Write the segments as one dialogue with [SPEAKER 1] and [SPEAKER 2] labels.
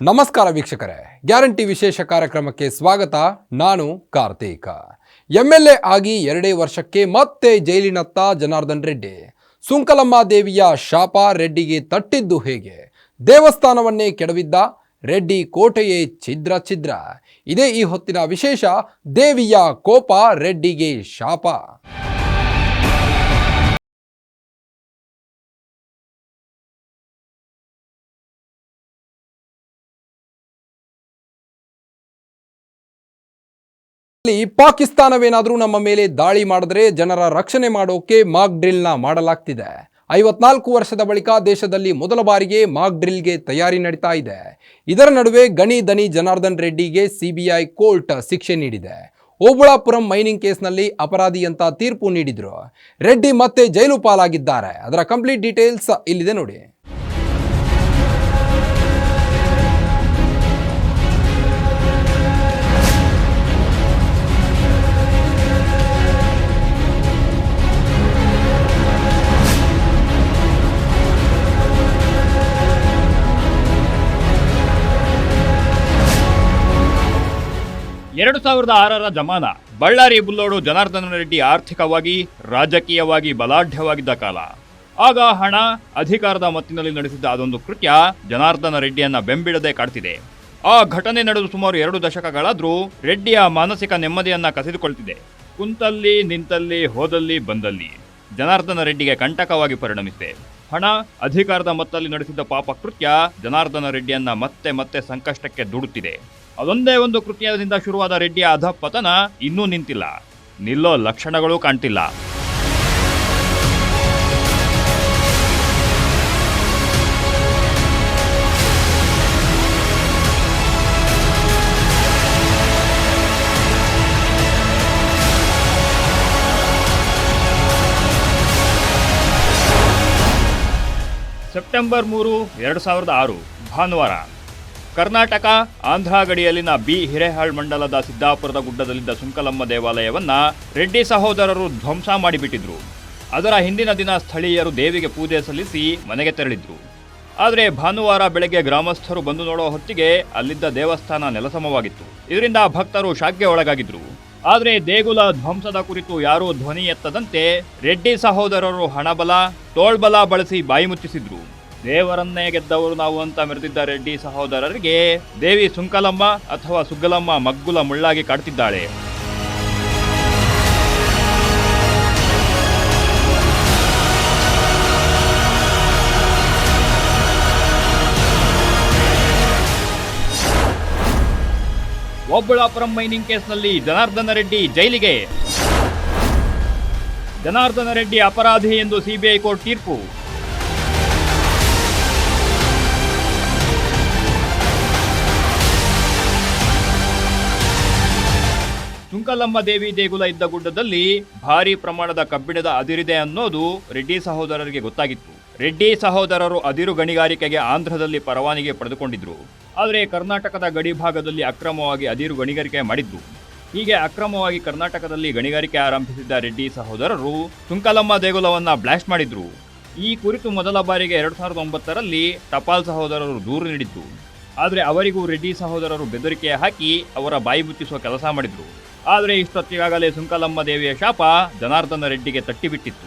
[SPEAKER 1] ನಮಸ್ಕಾರ ವೀಕ್ಷಕರೇ. ಗ್ಯಾರಂಟಿ ವಿಶೇಷ ಕಾರ್ಯಕ್ರಮಕ್ಕೆ ಸ್ವಾಗತ. ನಾನು ಕಾರ್ತೀಕ. ಎಂ ಎಲ್ ಎ ಆಗಿ ಎರಡೇ ವರ್ಷಕ್ಕೆ ಮತ್ತೆ ಜೈಲಿನತ್ತ ಜನಾರ್ದನ್ ರೆಡ್ಡಿ. ಸುಂಕಲಮ್ಮ ದೇವಿಯ ಶಾಪ ರೆಡ್ಡಿಗೆ ತಟ್ಟಿದ್ದು ಹೇಗೆ? ದೇವಸ್ಥಾನವನ್ನೇ ಕೆಡವಿದ್ದ ರೆಡ್ಡಿ ಕೋಟೆಯೇ ಛಿದ್ರ ಛಿದ್ರ. ಇದೇ ಈ ಹೊತ್ತಿನ ವಿಶೇಷ ದೇವಿಯ ಕೋಪ ರೆಡ್ಡಿಗೆ ಶಾಪ. ಪಾಕಿಸ್ತಾನವೇನಾದರೂ ನಮ್ಮ ಮೇಲೆ ದಾಳಿ ಮಾಡಿದ್ರೆ ಜನರ ರಕ್ಷಣೆ ಮಾಡೋಕೆ ಮಾಕ್ ಡ್ರಿಲ್ನ ಮಾಡಲಾಗ್ತಿದೆ. ಐವತ್ನಾಲ್ಕು ವರ್ಷದ ಬಳಿಕ ದೇಶದಲ್ಲಿ ಮೊದಲ ಬಾರಿಗೆ ಮಾಕ್ ಡ್ರಿಲ್ಗೆ ತಯಾರಿ ನಡೀತಾ ಇದೆ. ಇದರ ನಡುವೆ ಗಣಿ ದನಿ ಜನಾರ್ದನ್ ರೆಡ್ಡಿಗೆ ಸಿಬಿಐ ಕೋರ್ಟ್ ಶಿಕ್ಷೆ ನೀಡಿದೆ. ಓಬುಳಾಪುರಂ ಮೈನಿಂಗ್ ಕೇಸ್ನಲ್ಲಿ ಅಪರಾಧಿ ಅಂತ ತೀರ್ಪು ನೀಡಿದ್ರು. ರೆಡ್ಡಿ ಮತ್ತೆ ಜೈಲು ಪಾಲಾಗಿದ್ದಾರೆ. ಅದರ ಕಂಪ್ಲೀಟ್ ಡೀಟೇಲ್ಸ್ ಇಲ್ಲಿದೆ ನೋಡಿ.
[SPEAKER 2] ಎರಡು ಸಾವಿರದ ಆರರ ಜಮಾನ. ಬಳ್ಳಾರಿ, ಬುಲ್ಲೋಡು, ಜನಾರ್ದನ ರೆಡ್ಡಿ ಆರ್ಥಿಕವಾಗಿ, ರಾಜಕೀಯವಾಗಿ ಬಲಾಢ್ಯವಾಗಿದ್ದ ಕಾಲ. ಆಗ ಹಣ ಅಧಿಕಾರದ ಮತ್ತಿನಲ್ಲಿ ನಡೆಸಿದ್ದ ಅದೊಂದು ಕೃತ್ಯ ಜನಾರ್ದನ ರೆಡ್ಡಿಯನ್ನ ಬೆಂಬಿಡದೆ ಕಾಡ್ತಿದೆ. ಆ ಘಟನೆ ನಡೆದು ಸುಮಾರು ಎರಡು ದಶಕಗಳಾದರೂ ರೆಡ್ಡಿಯ ಮಾನಸಿಕ ನೆಮ್ಮದಿಯನ್ನ ಕಸಿದುಕೊಳ್ತಿದೆ. ಕುಂತಲ್ಲಿ, ನಿಂತಲ್ಲಿ, ಹೋದಲ್ಲಿ, ಬಂದಲ್ಲಿ ಜನಾರ್ದನ ರೆಡ್ಡಿಗೆ ಕಂಟಕವಾಗಿ ಪರಿಣಮಿಸಿದೆ. ಹಣ ಅಧಿಕಾರದ ಮತ್ತಲ್ಲಿ ನಡೆಸಿದ್ದ ಪಾಪ ಕೃತ್ಯ ಜನಾರ್ದನ ರೆಡ್ಡಿಯನ್ನ ಮತ್ತೆ ಮತ್ತೆ ಸಂಕಷ್ಟಕ್ಕೆ ದುಡುತ್ತಿದೆ. ಅದೊಂದೇ ಒಂದು ಕೃತ್ಯದಿಂದ ಶುರುವಾದ ರೆಡ್ಡಿ ಅಧಪತನ ಇನ್ನೂ ನಿಂತಿಲ್ಲ. ನಿಲ್ಲೋ ಲಕ್ಷಣಗಳು ಕಾಣ್ತಿಲ್ಲ. ಸೆಪ್ಟೆಂಬರ್ ಮೂರು, ಎರಡು ಸಾವಿರದ ಆರು, ಭಾನುವಾರ. ಕರ್ನಾಟಕ ಆಂಧ್ರ ಗಡಿಯಲ್ಲಿನ ಬಿ. ಹಿರೇಹಾಳ್ ಮಂಡಲದ ಸಿದ್ದಾಪುರದ ಗುಡ್ಡದಲ್ಲಿದ್ದ ಸುಂಕಲಮ್ಮ ದೇವಾಲಯವನ್ನ ರೆಡ್ಡಿ ಸಹೋದರರು ಧ್ವಂಸ ಮಾಡಿಬಿಟ್ಟಿದ್ರು. ಅದರ ಹಿಂದಿನ ದಿನ ಸ್ಥಳೀಯರು ದೇವಿಗೆ ಪೂಜೆ ಸಲ್ಲಿಸಿ ಮನೆಗೆ ತೆರಳಿದ್ರು. ಆದರೆ ಭಾನುವಾರ ಬೆಳಗ್ಗೆ ಗ್ರಾಮಸ್ಥರು ಬಂದು ನೋಡೋ ಹೊತ್ತಿಗೆ ಅಲ್ಲಿದ್ದ ದೇವಸ್ಥಾನ ನೆಲಸಮವಾಗಿತ್ತು. ಇದರಿಂದ ಭಕ್ತರು ಶಾಕ್ಗೆ ಒಳಗಾಗಿದ್ರು. ಆದರೆ ದೇಗುಲ ಧ್ವಂಸದ ಕುರಿತು ಯಾರೂ ಧ್ವನಿ ಎತ್ತದಂತೆ ರೆಡ್ಡಿ ಸಹೋದರರು ಹಣಬಲ, ತೋಳ್ಬಲ ಬಳಸಿ ಬಾಯಿ ಮುಚ್ಚಿಸಿದ್ರು. ದೇವರನ್ನೇ ಗೆದ್ದವರು ನಾವು ಅಂತ ಮೆರೆದಿದ್ದ ರೆಡ್ಡಿ ಸಹೋದರರಿಗೆ. ದೇವಿ ಸುಂಕಲಮ್ಮ ಅಥವಾ ಸುಗ್ಗಲಮ್ಮ ಮಗ್ಗುಲ ಮುಳ್ಳಾಗಿ ಕಾಡ್ತಿದ್ದಾಳೆ. ಒಬ್ಬಳಾಪುರಂ ಮೈನಿಂಗ್ ಕೇಸ್ನಲ್ಲಿ ಜನಾರ್ದನ ರೆಡ್ಡಿ ಜೈಲಿಗೆ. ಜನಾರ್ದನ ರೆಡ್ಡಿ ಅಪರಾಧಿ ಎಂದು ಸಿಬಿಐ ಕೋರ್ಟ್ ತೀರ್ಪು. ಸುಂಕಲಮ್ಮ ದೇವಿ ದೇಗುಲ ಇದ್ದ ಗುಡ್ಡದಲ್ಲಿ ಭಾರಿ ಪ್ರಮಾಣದ ಕಬ್ಬಿಣದ ಅದಿರಿದೆ ಅನ್ನೋದು ರೆಡ್ಡಿ ಸಹೋದರರಿಗೆ ಗೊತ್ತಾಗಿತ್ತು. ರೆಡ್ಡಿ ಸಹೋದರರು ಅದಿರು ಗಣಿಗಾರಿಕೆಗೆ ಆಂಧ್ರದಲ್ಲಿ ಪರವಾನಿಗೆ ಪಡೆದುಕೊಂಡಿದ್ರು. ಆದರೆ ಕರ್ನಾಟಕದ ಗಡಿ ಭಾಗದಲ್ಲಿ ಅಕ್ರಮವಾಗಿ ಅದಿರು ಗಣಿಗಾರಿಕೆ ಮಾಡಿದ್ದು. ಹೀಗೆ ಅಕ್ರಮವಾಗಿ ಕರ್ನಾಟಕದಲ್ಲಿ ಗಣಿಗಾರಿಕೆ ಆರಂಭಿಸಿದ್ದ ರೆಡ್ಡಿ ಸಹೋದರರು ತುಂಕಲಮ್ಮ ದೇಗುಲವನ್ನ ಬ್ಲಾಸ್ಟ್ ಮಾಡಿದ್ರು. ಈ ಕುರಿತು ಮೊದಲ ಬಾರಿಗೆ ಎರಡು ಸಾವಿರದ ಒಂಬತ್ತರಲ್ಲಿ ಟಪಾಲ್ ಸಹೋದರರು ದೂರು ನೀಡಿದ್ದು. ಆದರೆ ಅವರಿಗೂ ರೆಡ್ಡಿ ಸಹೋದರರು ಬೆದರಿಕೆ ಹಾಕಿ ಅವರ ಬಾಯಿ ಮುಚ್ಚಿಸುವ ಕೆಲಸ ಮಾಡಿದ್ರು. ಆದರೆ ಇಷ್ಟೊತ್ತಿಗಾಗಲೇ ಸುಂಕಲಮ್ಮ ದೇವಿಯ ಶಾಪ ಜನಾರ್ದನ ರೆಡ್ಡಿಗೆ ತಟ್ಟಿಬಿಟ್ಟಿತ್ತು.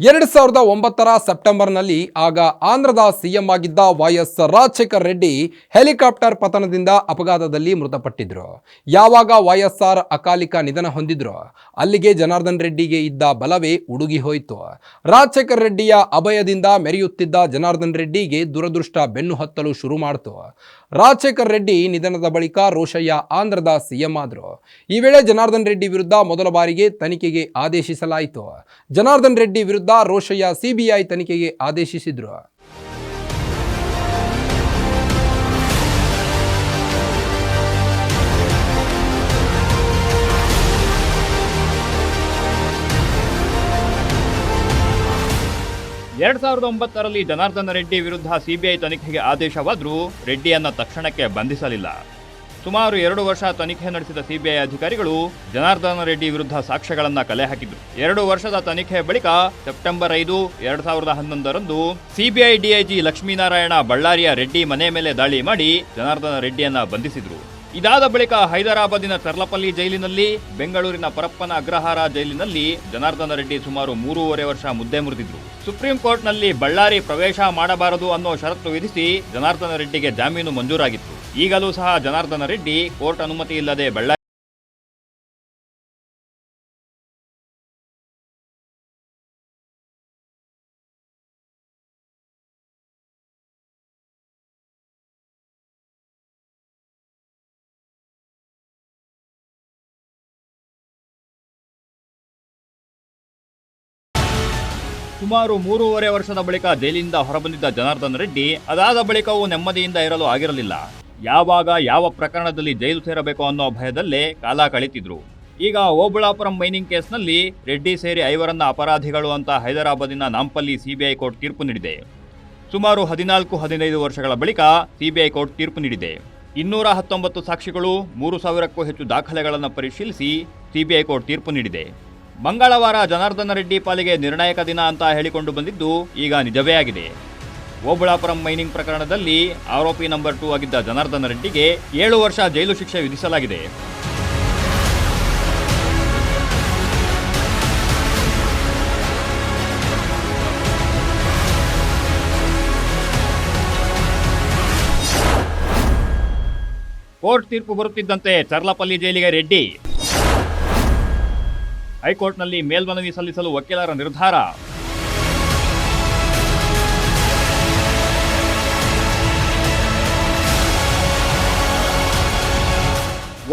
[SPEAKER 1] ಎರಡು ಸಾವಿರದ ಒಂಬತ್ತರ ಸೆಪ್ಟೆಂಬರ್ನಲ್ಲಿ ಆಗ ಆಂಧ್ರದ ಸಿಎಂ ಆಗಿದ್ದ ವೈಎಸ್ ರಾಜಶೇಖರ್ ರೆಡ್ಡಿ ಹೆಲಿಕಾಪ್ಟರ್ ಪತನದಿಂದ ಅಪಘಾತದಲ್ಲಿ ಮೃತಪಟ್ಟಿದ್ರು. ಯಾವಾಗ ವೈಎಸ್ಆರ್ ಅಕಾಲಿಕ ನಿಧನ ಹೊಂದಿದ್ರು, ಅಲ್ಲಿಗೆ ಜನಾರ್ದನ್ ರೆಡ್ಡಿಗೆ ಇದ್ದ ಬಲವೇ ಉಡುಗಿ ಹೋಯಿತು. ರಾಜಶೇಖರ್ ರೆಡ್ಡಿಯ ಅಭಯದಿಂದ ಮೆರೆಯುತ್ತಿದ್ದ ಜನಾರ್ದನ್ ರೆಡ್ಡಿಗೆ ದುರದೃಷ್ಟ ಬೆನ್ನು ಹತ್ತಲು ಶುರು ಮಾಡಿತು. ರಾಜಶೇಖರ್ ರೆಡ್ಡಿ ನಿಧನದ ಬಳಿಕ ರೋಷಯ್ಯ ಆಂಧ್ರದ ಸಿಎಂ ಆದರು. ಈ ವೇಳೆ ಜನಾರ್ದನ್ ರೆಡ್ಡಿ ವಿರುದ್ಧ ಮೊದಲ ಬಾರಿಗೆ ತನಿಖೆಗೆ ಆದೇಶಿಸಲಾಯಿತು. ಜನಾರ್ದನ್ ರೆಡ್ಡಿ ವಿರುದ್ಧ ರೋಷಯ್ಯ ಸಿಬಿಐ ತನಿಖೆಗೆ ಆದೇಶಿಸಿದ್ರು.
[SPEAKER 2] ಎರಡ್ ಸಾವಿರದ ಒಂಬತ್ತರಲ್ಲಿ ಜನಾರ್ದನ ರೆಡ್ಡಿ ವಿರುದ್ಧ ಸಿಬಿಐ ತನಿಖೆಗೆ ಆದೇಶವಾದರೂ ರೆಡ್ಡಿಯನ್ನ ತಕ್ಷಣಕ್ಕೆ ಬಂಧಿಸಲಿಲ್ಲ. ಸುಮಾರು ಎರಡು ವರ್ಷ ತನಿಖೆ ನಡೆಸಿದ ಸಿಬಿಐ ಅಧಿಕಾರಿಗಳು ಜನಾರ್ದನ ರೆಡ್ಡಿ ವಿರುದ್ಧ ಸಾಕ್ಷ್ಯಗಳನ್ನ ಕಲೆ ಹಾಕಿದ್ರು. ಎರಡು ವರ್ಷದ ತನಿಖೆ ಬಳಿಕ ಸೆಪ್ಟೆಂಬರ್ ಐದು, ಎರಡ್ ಸಾವಿರದ ಹನ್ನೊಂದರಂದು ಸಿಬಿಐ ಡಿಐಜಿ ಲಕ್ಷ್ಮೀನಾರಾಯಣ ಬಳ್ಳಾರಿಯ ರೆಡ್ಡಿ ಮನೆ ಮೇಲೆ ದಾಳಿ ಮಾಡಿ ಜನಾರ್ದನ ರೆಡ್ಡಿಯನ್ನ ಬಂಧಿಸಿದ್ರು. ಇದಾದ ಬಳಿಕ ಹೈದರಾಬಾದಿನ ಚರ್ಲಪಲ್ಲಿ ಜೈಲಿನಲ್ಲಿ, ಬೆಂಗಳೂರಿನ ಪರಪ್ಪನ ಅಗ್ರಹಾರ ಜೈಲಿನಲ್ಲಿ ಜನಾರ್ದನ ರೆಡ್ಡಿ ಸುಮಾರು ಮೂರುವರೆ ವರ್ಷ ಮುದ್ದೆ ಮುರಿದಿದ್ರು. ಸುಪ್ರೀಂ ಕೋರ್ಟ್ನಲ್ಲಿ ಬಳ್ಳಾರಿ ಪ್ರವೇಶ ಮಾಡಬಾರದು ಅನ್ನೋ ಷರತ್ತು ವಿಧಿಸಿ ಜನಾರ್ದನ ರೆಡ್ಡಿಗೆ ಜಾಮೀನು ಮಂಜೂರಾಗಿತ್ತು. ಈಗಲೂ ಸಹ ಜನಾರ್ದನ ರೆಡ್ಡಿ ಕೋರ್ಟ್ ಅನುಮತಿ ಇಲ್ಲದೆ ಬಳ್ಳಾರಿ ಸುಮಾರು ಮೂರುವರೆ ವರ್ಷದ ಬಳಿಕ ಜೈಲಿನಿಂದ ಹೊರಬಂದಿದ್ದ ಜನಾರ್ದನ್ ರೆಡ್ಡಿ, ಅದಾದ ಬಳಿಕವೂ ನೆಮ್ಮದಿಯಿಂದ ಇರಲು ಆಗಿರಲಿಲ್ಲ. ಯಾವಾಗ ಯಾವ ಪ್ರಕರಣದಲ್ಲಿ ಜೈಲು ಸೇರಬೇಕು ಅನ್ನೋ ಭಯದಲ್ಲೇ ಕಾಲ ಕಳೀತಿದ್ರು. ಈಗ ಓಬುಳಾಪುರಂ ಮೈನಿಂಗ್ ಕೇಸ್ನಲ್ಲಿ ರೆಡ್ಡಿ ಸೇರಿ ಐವರನ್ನ ಅಪರಾಧಿಗಳು ಅಂತ ಹೈದರಾಬಾದಿನ ನಾಂಪಲ್ಲಿ ಸಿಬಿಐ ಕೋರ್ಟ್ ತೀರ್ಪು ನೀಡಿದೆ. ಸುಮಾರು ಹದಿನಾಲ್ಕು, ಹದಿನೈದು ವರ್ಷಗಳ ಬಳಿಕ ಸಿಬಿಐ ಕೋರ್ಟ್ ತೀರ್ಪು ನೀಡಿದೆ. ಇನ್ನೂರ ಹತ್ತೊಂಬತ್ತು ಸಾಕ್ಷಿಗಳು ಮೂರು ಸಾವಿರಕ್ಕೂ ಹೆಚ್ಚು ದಾಖಲೆಗಳನ್ನು ಪರಿಶೀಲಿಸಿ ಸಿಬಿಐ ಕೋರ್ಟ್ ತೀರ್ಪು ನೀಡಿದೆ. ಮಂಗಳವಾರ ಜನಾರ್ದನ ರೆಡ್ಡಿ ಪಾಲಿಗೆ ನಿರ್ಣಾಯಕ ದಿನ ಅಂತ ಹೇಳಿಕೊಂಡು ಬಂದಿದ್ದು ಈಗ ನಿಜವೇ ಆಗಿದೆ. ಓಬಳಾಪುರಂ ಮೈನಿಂಗ್ ಪ್ರಕರಣದಲ್ಲಿ ಆರೋಪಿ ನಂಬರ್ ಟೂ ಆಗಿದ್ದ ಜನಾರ್ದನ ರೆಡ್ಡಿಗೆ ಏಳು ವರ್ಷ ಜೈಲು ಶಿಕ್ಷೆ ವಿಧಿಸಲಾಗಿದೆ. ಕೋರ್ಟ್ ತೀರ್ಪು ಬರುತ್ತಿದ್ದಂತೆ ಚರ್ಲಪಲ್ಲಿ ಜೈಲಿಗೆ ರೆಡ್ಡಿ. ಹೈಕೋರ್ಟ್ನಲ್ಲಿ ಮೇಲ್ಮನವಿ ಸಲ್ಲಿಸಲು ವಕೀಲರ ನಿರ್ಧಾರ?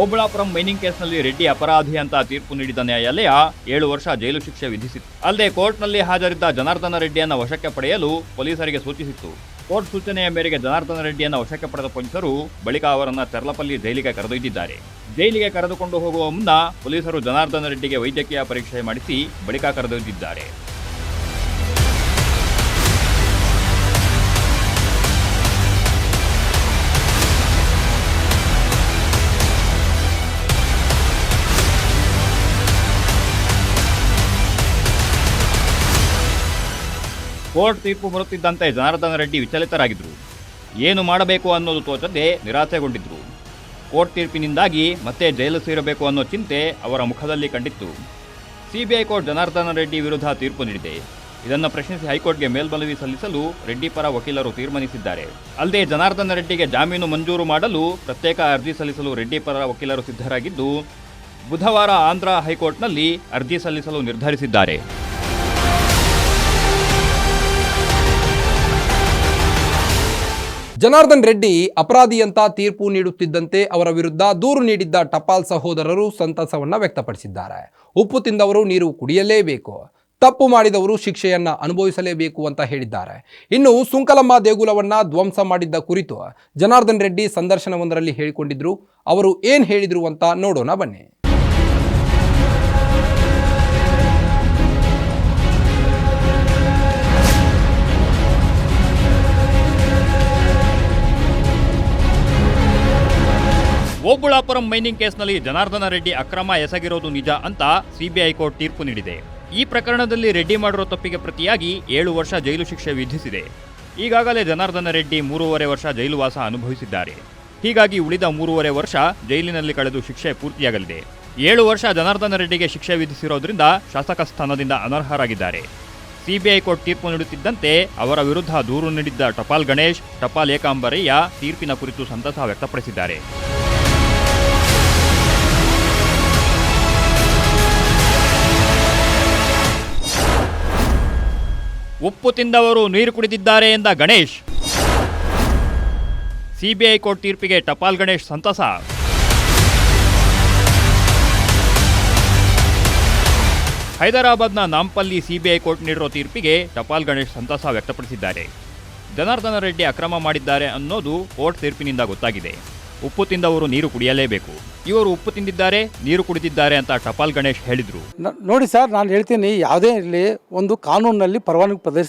[SPEAKER 2] ಓಬಳಾಪುರಂ ಮೈನಿಂಗ್ ಕೇಸ್ನಲ್ಲಿ ರೆಡ್ಡಿ ಅಪರಾಧಿ ಅಂತ ತೀರ್ಪು ನೀಡಿದ ನ್ಯಾಯಾಲಯ ಏಳು ವರ್ಷ ಜೈಲು ಶಿಕ್ಷೆ ವಿಧಿಸಿತ್ತು. ಅಲ್ಲದೆ ಕೋರ್ಟ್ನಲ್ಲಿ ಹಾಜರಿದ್ದ ಜನಾರ್ದನ ರೆಡ್ಡಿಯನ್ನು ವಶಕ್ಕೆ ಪಡೆಯಲು ಪೊಲೀಸರಿಗೆ ಸೂಚಿಸಿತ್ತು. ಕೋರ್ಟ್ ಸೂಚನೆಯ ಮೇರೆಗೆ ಜನಾರ್ದನ ರೆಡ್ಡಿಯನ್ನು ವಶಕ್ಕೆ ಪಡೆದ ಪೊಲೀಸರು ಬಳಿಕ ಅವರನ್ನು ತೆರಲಪಲ್ಲಿ ಜೈಲಿಗೆ ಕರೆದೊಯ್ದಿದ್ದಾರೆ. ಜೈಲಿಗೆ ಕರೆದುಕೊಂಡು ಹೋಗುವ ಮುನ್ನ ಪೊಲೀಸರು ಜನಾರ್ದನ ರೆಡ್ಡಿಗೆ ವೈದ್ಯಕೀಯ ಪರೀಕ್ಷೆ ಮಾಡಿಸಿ ಬಳಿಕ ಕರೆದೊಯ್ದಿದ್ದಾರೆ. ಕೋರ್ಟ್ ತೀರ್ಪು ಬರುತ್ತಿದ್ದಂತೆ ಜನಾರ್ದನ ರೆಡ್ಡಿ ವಿಚಲಿತರಾಗಿದ್ದರು. ಏನು ಮಾಡಬೇಕು ಅನ್ನೋದು ತೋಚದೆ ನಿರಾಸೆಗೊಂಡಿದ್ದರು. ಕೋರ್ಟ್ ತೀರ್ಪಿನಿಂದಾಗಿ ಮತ್ತೆ ಜೈಲು ಸೇರಬೇಕು ಅನ್ನೋ ಚಿಂತೆ ಅವರ ಮುಖದಲ್ಲಿ ಕಂಡಿತ್ತು. ಸಿಬಿಐ ಕೋರ್ಟ್ ಜನಾರ್ದನ ರೆಡ್ಡಿ ವಿರುದ್ಧ ತೀರ್ಪು ನೀಡಿದೆ. ಇದನ್ನು ಪ್ರಶ್ನಿಸಿ ಹೈಕೋರ್ಟ್ಗೆ ಮೇಲ್ಮನವಿ ಸಲ್ಲಿಸಲು ರೆಡ್ಡಿ ಪರ ವಕೀಲರು ತೀರ್ಮಾನಿಸಿದ್ದಾರೆ. ಅಲ್ಲದೆ ಜನಾರ್ದನ ರೆಡ್ಡಿಗೆ ಜಾಮೀನು ಮಂಜೂರು ಮಾಡಲು ಪ್ರತ್ಯೇಕ ಅರ್ಜಿ ಸಲ್ಲಿಸಲು ರೆಡ್ಡಿ ಪರ ವಕೀಲರು ಸಿದ್ಧರಾಗಿದ್ದು, ಬುಧವಾರ ಆಂಧ್ರ ಹೈಕೋರ್ಟ್ನಲ್ಲಿ ಅರ್ಜಿ ಸಲ್ಲಿಸಲು ನಿರ್ಧರಿಸಿದ್ದಾರೆ.
[SPEAKER 1] ಜನಾರ್ದನ್ ರೆಡ್ಡಿ ಅಪರಾಧಿ ಅಂತ ತೀರ್ಪು ನೀಡುತ್ತಿದ್ದಂತೆ ಅವರ ವಿರುದ್ಧ ದೂರು ನೀಡಿದ್ದ ಟಪಾಲ್ ಸಹೋದರರು ಸಂತಸವನ್ನ ವ್ಯಕ್ತಪಡಿಸಿದ್ದಾರೆ. ಉಪ್ಪು ತಿಂದವರು ನೀರು ಕುಡಿಯಲೇಬೇಕು. ತಪ್ಪು ಮಾಡಿದವರು ಶಿಕ್ಷೆಯನ್ನ ಅನುಭವಿಸಲೇಬೇಕು ಅಂತ ಹೇಳಿದ್ದಾರೆ. ಇನ್ನು ಸುಂಕಲಮ್ಮ ದೇಗುಲವನ್ನ ಧ್ವಂಸ ಮಾಡಿದ್ದ ಕುರಿತು ಜನಾರ್ದನ್ ರೆಡ್ಡಿ ಸಂದರ್ಶನವೊಂದರಲ್ಲಿ ಹೇಳಿಕೊಂಡಿದ್ರು. ಅವರು ಏನ್ ಹೇಳಿದ್ರು ಅಂತ ನೋಡೋಣ ಬನ್ನಿ.
[SPEAKER 2] ಓಬುಳಾಪುರಂ ಮೈನಿಂಗ್ ಕೇಸ್ನಲ್ಲಿ ಜನಾರ್ದನ ರೆಡ್ಡಿ ಅಕ್ರಮ ಎಸಗಿರೋದು ನಿಜ ಅಂತ ಸಿಬಿಐ ಕೋರ್ಟ್ ತೀರ್ಪು ನೀಡಿದೆ. ಈ ಪ್ರಕರಣದಲ್ಲಿ ರೆಡ್ಡಿ ಮಾಡಿರೋ ತಪ್ಪಿಗೆ ಪ್ರತಿಯಾಗಿ ಏಳು ವರ್ಷ ಜೈಲು ಶಿಕ್ಷೆ ವಿಧಿಸಿದೆ. ಈಗಾಗಲೇ ಜನಾರ್ದನ ರೆಡ್ಡಿ ಮೂರುವರೆ ವರ್ಷ ಜೈಲುವಾಸ ಅನುಭವಿಸಿದ್ದಾರೆ. ಹೀಗಾಗಿ ಉಳಿದ ಮೂರುವರೆ ವರ್ಷ ಜೈಲಿನಲ್ಲಿ ಕಳೆದು ಶಿಕ್ಷೆ ಪೂರ್ತಿಯಾಗಲಿದೆ. ಏಳು ವರ್ಷ ಜನಾರ್ದನ ರೆಡ್ಡಿಗೆ ಶಿಕ್ಷೆ ವಿಧಿಸಿರೋದ್ರಿಂದ ಶಾಸಕ ಸ್ಥಾನದಿಂದ ಅನರ್ಹರಾಗಿದ್ದಾರೆ. ಸಿಬಿಐ ಕೋರ್ಟ್ ತೀರ್ಪು ನೀಡುತ್ತಿದ್ದಂತೆ ಅವರ ವಿರುದ್ಧ ದೂರು ನೀಡಿದ್ದ ಟಪಾಲ್ ಗಣೇಶ್, ಟಪಾಲ್ ಏಕಾಂಬರಯ್ಯ ತೀರ್ಪಿನ ಕುರಿತು ಸಂತಸ ವ್ಯಕ್ತಪಡಿಸಿದ್ದಾರೆ. ಉಪ್ಪು ತಿಂದವರು ನೀರು ಕುಡಿದಿದ್ದಾರೆ ಎಂದ ಗಣೇಶ್. ಸಿಬಿಐ ಕೋರ್ಟ್ ತೀರ್ಪಿಗೆ ಟಪಾಲ್ ಗಣೇಶ್ ಸಂತಸ. ಹೈದರಾಬಾದ್ನ ನಾಂಪಲ್ಲಿ ಸಿಬಿಐ ಕೋರ್ಟ್ ನೀಡಿರೋ ತೀರ್ಪಿಗೆ ಟಪಾಲ್ ಗಣೇಶ್ ಸಂತಸ ವ್ಯಕ್ತಪಡಿಸಿದ್ದಾರೆ. ಜನಾರ್ದನ ರೆಡ್ಡಿ ಅಕ್ರಮ ಮಾಡಿದ್ದಾರೆ ಅನ್ನೋದು ಕೋರ್ಟ್ ತೀರ್ಪಿನಿಂದ ಗೊತ್ತಾಗಿದೆ. ಉಪ್ಪು ತಿಂದವರು ನೀರು ಕುಡಿಯಲೇಬೇಕು. ಇವರು ಉಪ್ಪು ತಿಂದಿದ್ದಾರೆ, ನೀರು ಕುಡಿದಿದ್ದಾರೆ ಅಂತ ಟಪಾಲ್ ಗಣೇಶ್ ಹೇಳಿದರು.
[SPEAKER 3] ನೋಡಿ ಸರ್, ನಾನು ಹೇಳ್ತೀನಿ, ಯಾವುದೇ ಇರಲಿ, ಒಂದು ಕಾನೂನಿನಲ್ಲಿ ಪರವಾನಗಿ ಪ್ರದೇಶ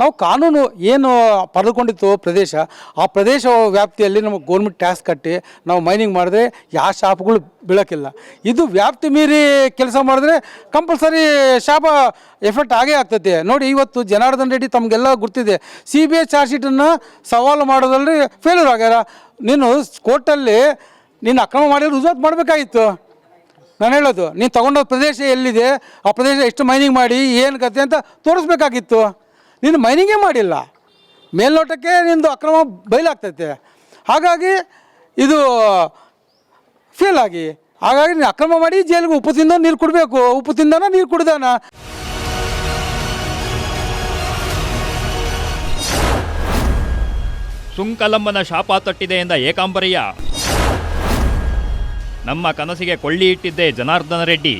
[SPEAKER 3] ನಾವು ಕಾನೂನು ಏನು ಪಡೆದುಕೊಂಡಿತ್ತು ಪ್ರದೇಶ, ಆ ಪ್ರದೇಶ ವ್ಯಾಪ್ತಿಯಲ್ಲಿ ನಮಗೆ ಗೌರ್ಮೆಂಟ್ ಟ್ಯಾಕ್ಸ್ ಕಟ್ಟಿ, ನಾವು ಮೈನಿಂಗ್ ಮಾಡಿದ್ರೆ ಯಾವ ಶಾಪ್ಗಳು ಬೀಳೋಕ್ಕಿಲ್ಲ. ಇದು ವ್ಯಾಪ್ತಿ ಮೀರಿ ಕೆಲಸ ಮಾಡಿದ್ರೆ ಕಂಪಲ್ಸರಿ ಶಾಪ ಎಫೆಕ್ಟ್ ಆಗೇ ಆಗ್ತದೆ ನೋಡಿ, ಇವತ್ತು ಜನಾರ್ದನ್ ರೆಡ್ಡಿ ತಮಗೆಲ್ಲ ಗೊತ್ತಿದೆ ಸಿ ಬಿ ಐ ಚಾರ್ಜ್ ಶೀಟನ್ನು ಸವಾಲು ಮಾಡೋದ್ರಲ್ಲಿ ಫೇಲ್ಯೂರ್ ಆಗ್ಯಾರ. ನೀನು ಕೋರ್ಟಲ್ಲಿ ನೀನು ಅಕ್ರಮ ಮಾಡಿದ ರುಜುವಾತು ಮಾಡಬೇಕಾಗಿತ್ತು. ನಾನು ಹೇಳೋದು, ನೀನು ತೊಗೊಂಡೋದ ಪ್ರದೇಶ ಎಲ್ಲಿದೆ, ಆ ಪ್ರದೇಶ ಎಷ್ಟು ಮೈನಿಂಗ್ ಮಾಡಿ, ಏನು ಕತೆ ಅಂತ ತೋರಿಸ್ಬೇಕಾಗಿತ್ತು. ನೀನು ಮೈನಿಂಗೇ ಮಾಡಿಲ್ಲ. ಮೇಲ್ನೋಟಕ್ಕೆ ನಿಂದು ಅಕ್ರಮ ಬಯಲಾಗ್ತೈತೆ. ಹಾಗಾಗಿ ಇದು ಫೇಲ್ ಆಗಿ. ಹಾಗಾಗಿ ನೀನು ಅಕ್ರಮ ಮಾಡಿ ಜೈಲಿಗೆ ಉಪ್ಪು ತಿಂದ ನೀರು ಕುಡಬೇಕು, ಉಪ್ಪು ತಿಂದಾನ ನೀರು ಕುಡ್ದಾನ
[SPEAKER 2] ಸುಂಕಲಮ್ಮನ ಶಾಪ ತಟ್ಟಿದೆ ಎಂದ ಏಕಾಂಬರಯ್ಯ ನಮ್ಮ ಕನಸಿಗೆ ಕೊಳ್ಳಿ ಇಟ್ಟಿದ್ದೆ ಜನಾರ್ದನ ರೆಡ್ಡಿ.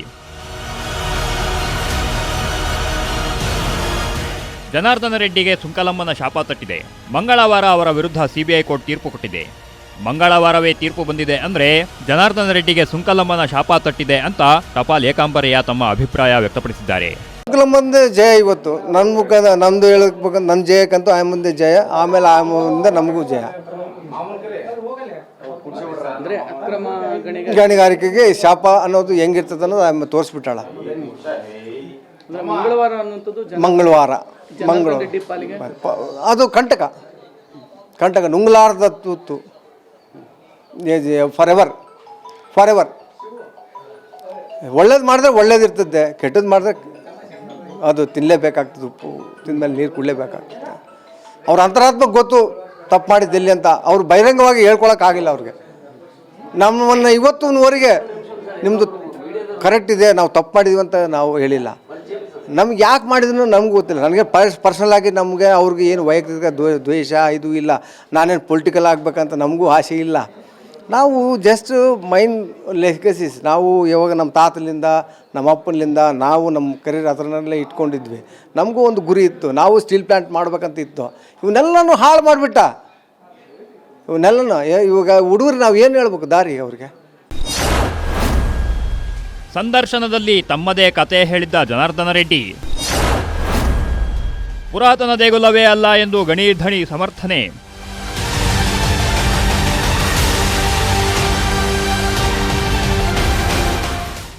[SPEAKER 2] ಜನಾರ್ದನ ರೆಡ್ಡಿಗೆ ಸುಂಕಲಮ್ಮನ ಶಾಪ ತಟ್ಟಿದೆ. ಮಂಗಳವಾರ ಅವರ ವಿರುದ್ಧ ಸಿಬಿಐ ಕೋರ್ಟ್ ತೀರ್ಪು ಕೊಟ್ಟಿದೆ. ಮಂಗಳವಾರವೇ ತೀರ್ಪು ಬಂದಿದೆ ಅಂದ್ರೆ ಜನಾರ್ದನ ರೆಡ್ಡಿಗೆ ಸುಂಕಲಮ್ಮನ ಶಾಪ ತಟ್ಟಿದೆ ಅಂತ ಟಪಾಲ್ ಏಕಾಂಬರಯ್ಯ ತಮ್ಮ ಅಭಿಪ್ರಾಯ ವ್ಯಕ್ತಪಡಿಸಿದ್ದಾರೆ.
[SPEAKER 4] ಮುಂದೆ ಜಯ ಇವತ್ತು. ನನ್ನ ಮುಖ ನಮ್ದು ಹೇಳಬೇಕಂತ ನನ್ನ ಜಯಕ್ಕಂತೂ ಆ ಮುಂದೆ ಜಯ ಆಮೇಲೆ ಆ ಮುಂದೆ ನಮಗೂ ಜಯ. ಗಣಿಗಾರಿಕೆಗೆ ಶಾಪ ಅನ್ನೋದು ಹೆಂಗಿರ್ತದೆ ಅನ್ನೋದು ಆಮೇಲೆ ತೋರಿಸ್ಬಿಟ್ಟಾಳ.
[SPEAKER 3] ಮಂಗಳವಾರ
[SPEAKER 4] ಮಂಗಳವಾರ ಅದು ಕಂಟಕ. ಕಂಟಕ ನುಂಗ್ಲಾರ್ದ ತೂತು ಫಾರ್ ಎವರ್ ಫಾರ್ ಎವರ್ ಒಳ್ಳೇದು ಮಾಡಿದ್ರೆ ಒಳ್ಳೇದಿರ್ತದೆ ಕೆಟ್ಟದ್ದು ಮಾಡಿದ್ರೆ ಅದು ತಿನ್ನಲೇಬೇಕಾಗ್ತದೆ ಉಪ್ಪು, ತಿಂದಮೇಲೆ ನೀರು ಕುಡಲೇಬೇಕಾಗ್ತದೆ. ಅವ್ರ ಅಂತರಾತ್ಮಕ್ಕೆ ಗೊತ್ತು ತಪ್ಪು ಮಾಡಿದ್ದು ಎಲ್ಲಿ ಅಂತ ಅವ್ರು ಬಹಿರಂಗವಾಗಿ ಹೇಳ್ಕೊಳಕ್ಕಾಗಿಲ್ಲ ಅವ್ರಿಗೆ. ನಮ್ಮನ್ನು ಇವತ್ತಿನವರೆಗೆ ನಿಮ್ಮದು ಕರೆಕ್ಟ್ ಇದೆ, ನಾವು ತಪ್ಪು ಮಾಡಿದ್ವಿ ಅಂತ ನಾವು ಹೇಳಿಲ್ಲ. ನಮ್ಗೆ ಯಾಕೆ ಮಾಡಿದ್ರು ನಮ್ಗೆ ಗೊತ್ತಿಲ್ಲ. ನನಗೆ ಪರ್ಸ್ ಪರ್ಸನಲ್ ಆಗಿ ನಮಗೆ ಅವ್ರಿಗೆ ಏನು ವೈಯಕ್ತಿಕ ದ್ವೇ- ದ್ವೇಷ ಇದು ಇಲ್ಲ. ನಾನೇನು ಪೊಲಿಟಿಕಲ್ ಆಗಬೇಕಂತ ನಮಗೂ ಆಸೆ ಇಲ್ಲ. ನಾವು ಜಸ್ಟ್ ಮೈಂಡ್ ಲೆಗಸಿಸ್ ನಾವು ಯಾವಾಗ ನಮ್ಮ ತಾತಲಿಂದ, ನಮ್ಮ ಅಪ್ಪನಿಂದ ನಾವು ನಮ್ಮ ಕರಿಯರ್ ಅದರಲ್ಲೇ ಇಟ್ಕೊಂಡಿದ್ವಿ. ನಮಗೂ ಒಂದು ಗುರಿ ಇತ್ತು, ನಾವು ಸ್ಟೀಲ್ ಪ್ಲಾಂಟ್ ಮಾಡ್ಬೇಕಂತ ಇತ್ತು. ಇವನ್ನೆಲ್ಲನೂ ಹಾಳು ಮಾಡಿಬಿಟ್ಟ. ಇವನ್ನೆಲ್ಲನೂ ಇವಾಗ ಹುಡುಗರು ನಾವು ಏನು ಹೇಳ್ಬೇಕು ದಾರಿ ಅವ್ರಿಗೆ?
[SPEAKER 2] ಸಂದರ್ಶನದಲ್ಲಿ ತಮ್ಮದೇ ಕತೆ ಹೇಳಿದ್ದ ಜನಾರ್ದನ ರೆಡ್ಡಿ. ಪುರಾತನ ದೇಗುಲವೇ ಅಲ್ಲ ಎಂದು ಗಣಿ ಧಣಿ ಸಮರ್ಥನೆ.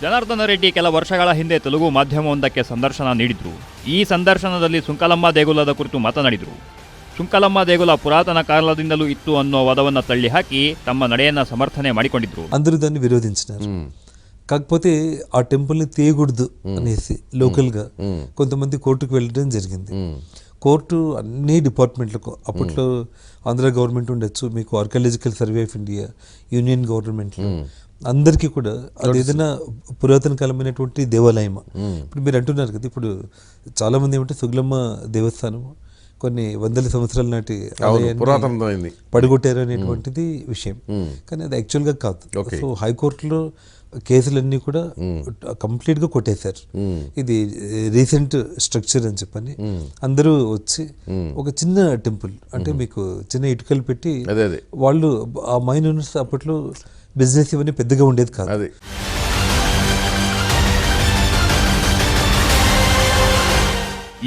[SPEAKER 2] ಜನಾರ್ದನ ರೆಡ್ಡಿ ಕೆಲ ವರ್ಷಗಳ ಹಿಂದೆ ತೆಲುಗು ಮಾಧ್ಯಮವೊಂದಕ್ಕೆ ಸಂದರ್ಶನ ನೀಡಿದ್ರು ಈ ಸಂದರ್ಶನದಲ್ಲಿ ಸುಂಕಲಮ್ಮ ದೇಗುಲದ ಕುರಿತು ಮಾತನಾಡಿದರು ಶುಂಕಲಮ್ಮ ದೇಗುಲ ಪುರಾತನ ಕಾಲದಿಂದಲೂ ಇತ್ತು ಅನ್ನೋ ವದವನ್ನು ತಳ್ಳಿಹಾಕಿ ತಮ್ಮ ನಡೆಯನ್ನ ಸಮರ್ಥನೆ ಮಾಡಿಕೊಂಡಿದ್ರು
[SPEAKER 5] అందరూ దాన్ని విరోధించినారు కాకపోతే ఆ టెంపుల్ని తీయకూడదు అనేసి లోకల్గా కొంతమంది కోర్టుకు వెళ్ళడం జరిగింది కోర్టు అన్ని డిపార్ట్మెంట్లకు అప్పట్లో ఆంధ్ర గవర్నమెంట్ ఉండొచ్చు మీకు archaeological survey of India union గవర్నమెంట్లు అందరికీ కూడా అది ఏదైనా పురాతన కాలమైనటువంటి దేవాలయం ఇప్పుడు మీరు అంటున్నారు కదా ఇప్పుడు చాలా మంది ఏమంటే సుగులమ్మ దేవస్థానం కొన్ని వందల సంవత్సరాల నాటి
[SPEAKER 6] పురాతనమైంది.
[SPEAKER 5] పడగొట్టారు అనేటువంటిది విషయం. కానీ అది యాక్చువల్గా కాదు. సో హైకోర్టులో కేసులన్నీ కూడా కంప్లీట్గా కొట్టేశారు. ఇది రీసెంట్ స్ట్రక్చర్ అని చెప్పని అందరూ వచ్చి ఒక చిన్న టెంపుల్ అంటే మీకు చిన్న ఇటుకలు పెట్టి
[SPEAKER 6] అదే అదే.
[SPEAKER 5] వాళ్ళు ఆ మైన్ ఓనర్స్ అప్పట్లో బిజినెస్ ఇవన్నీ పెద్దగా ఉండేది కాదు
[SPEAKER 6] అది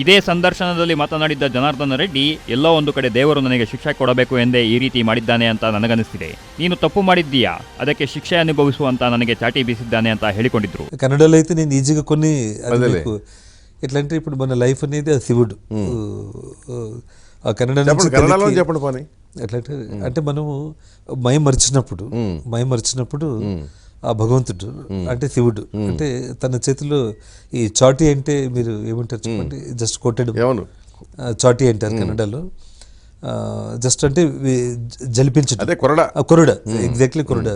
[SPEAKER 2] ಇದೇ ಸಂದರ್ಶನದಲ್ಲಿ ಮಾತನಾಡಿದ್ದ ಜನಾರ್ದನ ರೆಡ್ಡಿ ಎಲ್ಲೋ ಒಂದು ಕಡೆ ದೇವರು ನನಗೆ ಶಿಕ್ಷೆ ಕೊಡಬೇಕು ಎಂದೇ ಈ ರೀತಿ ಮಾಡಿದ್ದಾನೆ ಅಂತ ನನಗನ್ನಿಸ್ತಿದೆ ನೀನು ತಪ್ಪು ಮಾಡಿದ್ದೀಯಾ ಅದಕ್ಕೆ ಶಿಕ್ಷೆ ಅನುಭವಿಸು ಅಂತ ನನಗೆ ಚಾಟಿ ಬೀಸಿದ್ದಾನೆ ಅಂತ ಹೇಳಿಕೊಂಡಿದ್ರು
[SPEAKER 5] కన్నడలో అయితే నేను ఈజీగా కొన్ని అది మీకు ఎట్లా అంటే ఇప్పుడు మన లైఫ్ అనేది ఆ శివుడు ఆ కన్నడ నుంచి
[SPEAKER 6] చెప్పండి కన్నడలో
[SPEAKER 5] తెలుగుకి-
[SPEAKER 6] చెప్పండి పని
[SPEAKER 5] ఎట్లా అంటే మనము మై మరిచినప్పుడు మై మరిచినప్పుడు ఆ భగవంతుడు అంటే శివుడు అంటే తన చేతిలో ఈ చాటి అంటే మీరు ఏమంటారు చెప్పండి? జస్ట్ కొట్టడం. చాటి అంటారు కన్నడలో. జస్ట్ అంటే జలిపించడం.
[SPEAKER 6] అదే కొరడ.
[SPEAKER 5] కొరడ. ఎగ్జాక్ట్లీ కొరడ.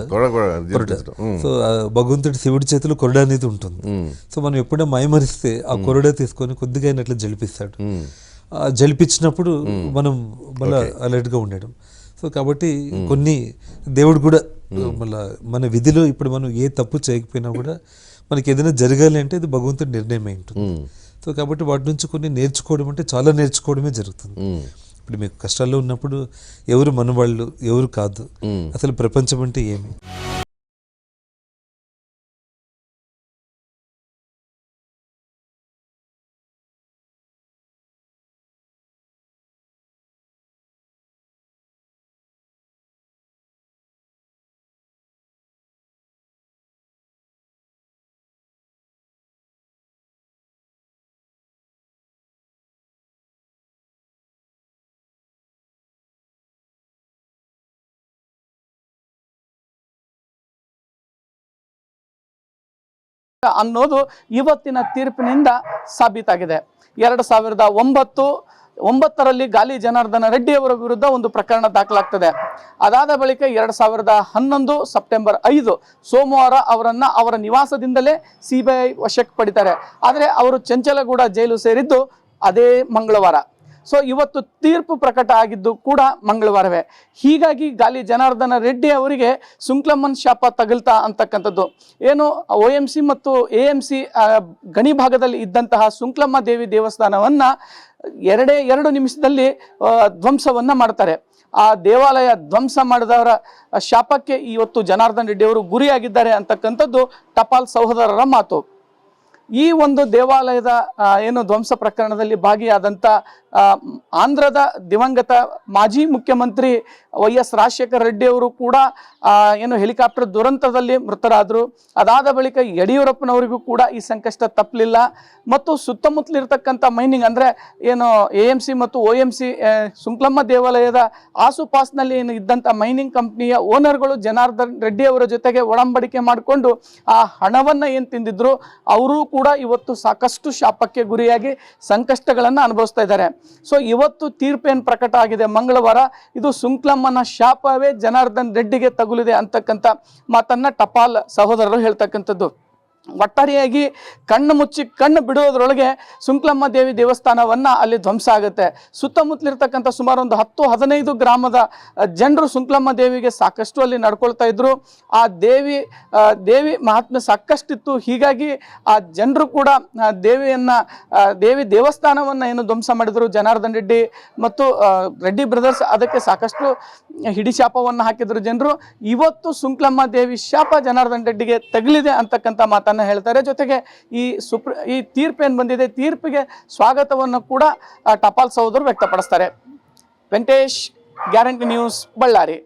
[SPEAKER 6] కొరడ.
[SPEAKER 5] సో భగవంతుడి శివుడి చేతిలో కొరడ అనేది ఉంటుంది. సో మనం ఎప్పుడైనా మైమరిస్తే ఆ కొరడ తీసుకొని కొద్దిగా అయినట్లు జలిపిస్తాడు. జలిపించినప్పుడు మనం మళ్ళీ అలర్ట్గా ఉండడం సో కాబట్టి కొన్ని దేవుడు కూడా మళ్ళా మన విధిలో ఇప్పుడు మనం ఏ తప్పు చేయకపోయినా కూడా మనకి ఏదైనా జరగాలి అంటే అది భగవంతుడి నిర్ణయం ఉంటుంది. సో కాబట్టి వాటి నుంచి కొన్ని నేర్చుకోవడం అంటే చాలా నేర్చుకోవడమే జరుగుతుంది. ఇప్పుడు మీకు కష్టాల్లో ఉన్నప్పుడు ఎవరు మనవాళ్ళు ఎవరు కాదు. అసలు ప్రపంచం అంటే ఏమి?
[SPEAKER 6] ಅನ್ನೋದು ಇವತ್ತಿನ ತೀರ್ಪಿನಿಂದ ಸಾಬೀತಾಗಿದೆ. ಎರಡು ಸಾವಿರದ ಒಂಬತ್ತು, ಒಂಬತ್ತರಲ್ಲಿ ಗಾಲಿ ಜನಾರ್ದನ ರೆಡ್ಡಿ ಅವರ ವಿರುದ್ಧ ಒಂದು ಪ್ರಕರಣ ದಾಖಲಾಗ್ತದೆ. ಅದಾದ ಬಳಿಕ ಎರಡು ಸಾವಿರದ ಹನ್ನೊಂದು, ಸೆಪ್ಟೆಂಬರ್ ಐದು ಸೋಮವಾರ ಅವರನ್ನ ಅವರ ನಿವಾಸದಿಂದಲೇ ಸಿ ಬಿ ಐ ವಶಕ್ಕೆ ಪಡಿತಾರೆ. ಆದರೆ ಅವರು ಚಂಚಲಗೂಡ ಜೈಲು ಸೇರಿದ್ದು ಅದೇ ಮಂಗಳವಾರ. ಸೊ ಇವತ್ತು ತೀರ್ಪು ಪ್ರಕಟ ಆಗಿದ್ದು ಕೂಡ ಮಂಗಳವಾರವೇ. ಹೀಗಾಗಿ ಗಾಲಿ ಜನಾರ್ದನ ರೆಡ್ಡಿ ಅವರಿಗೆ ಸುಂಕ್ಲಮ್ಮನ್ ಶಾಪ ತಗಲ್ತಾ ಅಂತಕ್ಕಂಥದ್ದು. ಏನು ಒ ಎಂ ಸಿ ಮತ್ತು ಎ ಎಂ ಸಿ ಗಣಿ ಭಾಗದಲ್ಲಿ ಇದ್ದಂತಹ ಸುಂಕ್ಲಮ್ಮ ದೇವಿ ದೇವಸ್ಥಾನವನ್ನು ಎರಡೇ ಎರಡು ನಿಮಿಷದಲ್ಲಿ ಧ್ವಂಸವನ್ನು ಮಾಡ್ತಾರೆ. ಆ ದೇವಾಲಯ ಧ್ವಂಸ ಮಾಡಿದವರ ಶಾಪಕ್ಕೆ ಇವತ್ತು ಜನಾರ್ದನ್ ರೆಡ್ಡಿ ಅವರು ಗುರಿಯಾಗಿದ್ದಾರೆ ಅಂತಕ್ಕಂಥದ್ದು ಟಪಾಲ್ ಸಹೋದರರ ಮಾತು. ಈ ಒಂದು ದೇವಾಲಯದ ಏನು ಧ್ವಂಸ ಪ್ರಕರಣದಲ್ಲಿ ಭಾಗಿಯಾದಂಥ ಆಂಧ್ರದ ದಿವಂಗತ ಮಾಜಿ ಮುಖ್ಯಮಂತ್ರಿ ವೈ ಎಸ್ ರಾಜಶೇಖರ ರೆಡ್ಡಿ ಅವರು ಕೂಡ ಏನು ಹೆಲಿಕಾಪ್ಟರ್ ದುರಂತದಲ್ಲಿ ಮೃತರಾದರು. ಅದಾದ ಬಳಿಕ ಯಡಿಯೂರಪ್ಪನವರಿಗೂ ಕೂಡ ಈ ಸಂಕಷ್ಟ ತಪ್ಪಲಿಲ್ಲ. ಮತ್ತು ಸುತ್ತಮುತ್ತಲಿರ್ತಕ್ಕಂಥ ಮೈನಿಂಗ್ ಅಂದರೆ ಏನು ಎ ಎಂ ಸಿ ಮತ್ತು ಒ ಎಂ ಸಿ ಸುಂಕ್ಲಮ್ಮ ದೇವಾಲಯದ ಆಸುಪಾಸಿನಲ್ಲಿ ಏನು ಇದ್ದಂಥ ಮೈನಿಂಗ್ ಕಂಪ್ನಿಯ ಓನರ್ಗಳು ಜನಾರ್ದನ್ ರೆಡ್ಡಿ ಅವರ ಜೊತೆಗೆ ಒಡಂಬಡಿಕೆ ಮಾಡಿಕೊಂಡು ಆ ಹಣವನ್ನು ಏನು ತಿಂದಿದ್ರು, ಅವರೂ ಕೂಡ ಇವತ್ತು ಸಾಕಷ್ಟು ಶಾಪಕ್ಕೆ ಗುರಿಯಾಗಿ ಸಂಕಷ್ಟಗಳನ್ನು ಅನುಭವಿಸ್ತಾ ಇದ್ದಾರೆ. ಸೊ ಇವತ್ತು ತೀರ್ಪು ಏನು ಪ್ರಕಟ ಆಗಿದೆ. ಮಂಗಳವಾರ ಇದು ಸುಂಕ್ಲಮ್ಮನ ಶಾಪವೇ ಜನಾರ್ದನ್ ರೆಡ್ಡಿಗೆ ತಗುಲಿದೆ ಅಂತಕ್ಕಂಥ ಮಾತನ್ನ ಟಪಾಲ್ ಸಹೋದರರು ಹೇಳ್ತಕ್ಕಂಥದ್ದು. ಒಟ್ಟಾರೆಯಾಗಿ ಕಣ್ಣು ಮುಚ್ಚಿ ಕಣ್ಣು ಬಿಡೋದ್ರೊಳಗೆ ಸುಂಕ್ಲಮ್ಮ ದೇವಿ ದೇವಸ್ಥಾನವನ್ನು ಅಲ್ಲಿ ಧ್ವಂಸ ಆಗುತ್ತೆ. ಸುತ್ತಮುತ್ತಲಿರ್ತಕ್ಕಂಥ ಸುಮಾರು ಒಂದು ಹತ್ತು ಹದಿನೈದು ಗ್ರಾಮದ ಜನರು ಸುಂಕ್ಲಮ್ಮ ದೇವಿಗೆ ಸಾಕಷ್ಟು ಅಲ್ಲಿ ನಡ್ಕೊಳ್ತಾ ಇದ್ರು. ಆ ದೇವಿ ದೇವಿ ಮಹಾತ್ಮೆ ಸಾಕಷ್ಟಿತ್ತು. ಹೀಗಾಗಿ ಆ ಜನರು ಕೂಡ ದೇವಿಯನ್ನು ದೇವಿ ದೇವಸ್ಥಾನವನ್ನು ಏನು ಧ್ವಂಸ ಮಾಡಿದರು. ಜನಾರ್ದನ್ ರೆಡ್ಡಿ ಮತ್ತು ರೆಡ್ಡಿ ಬ್ರದರ್ಸ್ ಅದಕ್ಕೆ ಸಾಕಷ್ಟು ಹಿಡಿ ಶಾಪವನ್ನು ಹಾಕಿದ್ರು ಜನರು. ಇವತ್ತು ಸುಂಕ್ಲಮ್ಮ ದೇವಿ ಶಾಪ ಜನಾರ್ದನ್ ರೆಡ್ಡಿಗೆ ತಗಲಿದೆ ಅಂತಕ್ಕಂಥ ಮಾತನ್ನ ಹೇಳ್ತಾರೆ. ಜೊತೆಗೆ ಈ ಸುಪ್ರ, ಈ ತೀರ್ಪು ಏನು ಬಂದಿದೆ? ತೀರ್ಪಿಗೆ ಸ್ವಾಗತವನ್ನು ಕೂಡ ಟಪಾಲ್ ಸಹೋದರು ವ್ಯಕ್ತಪಡಿಸ್ತಾರೆ. Venkatesh, guarantee news, Ballari.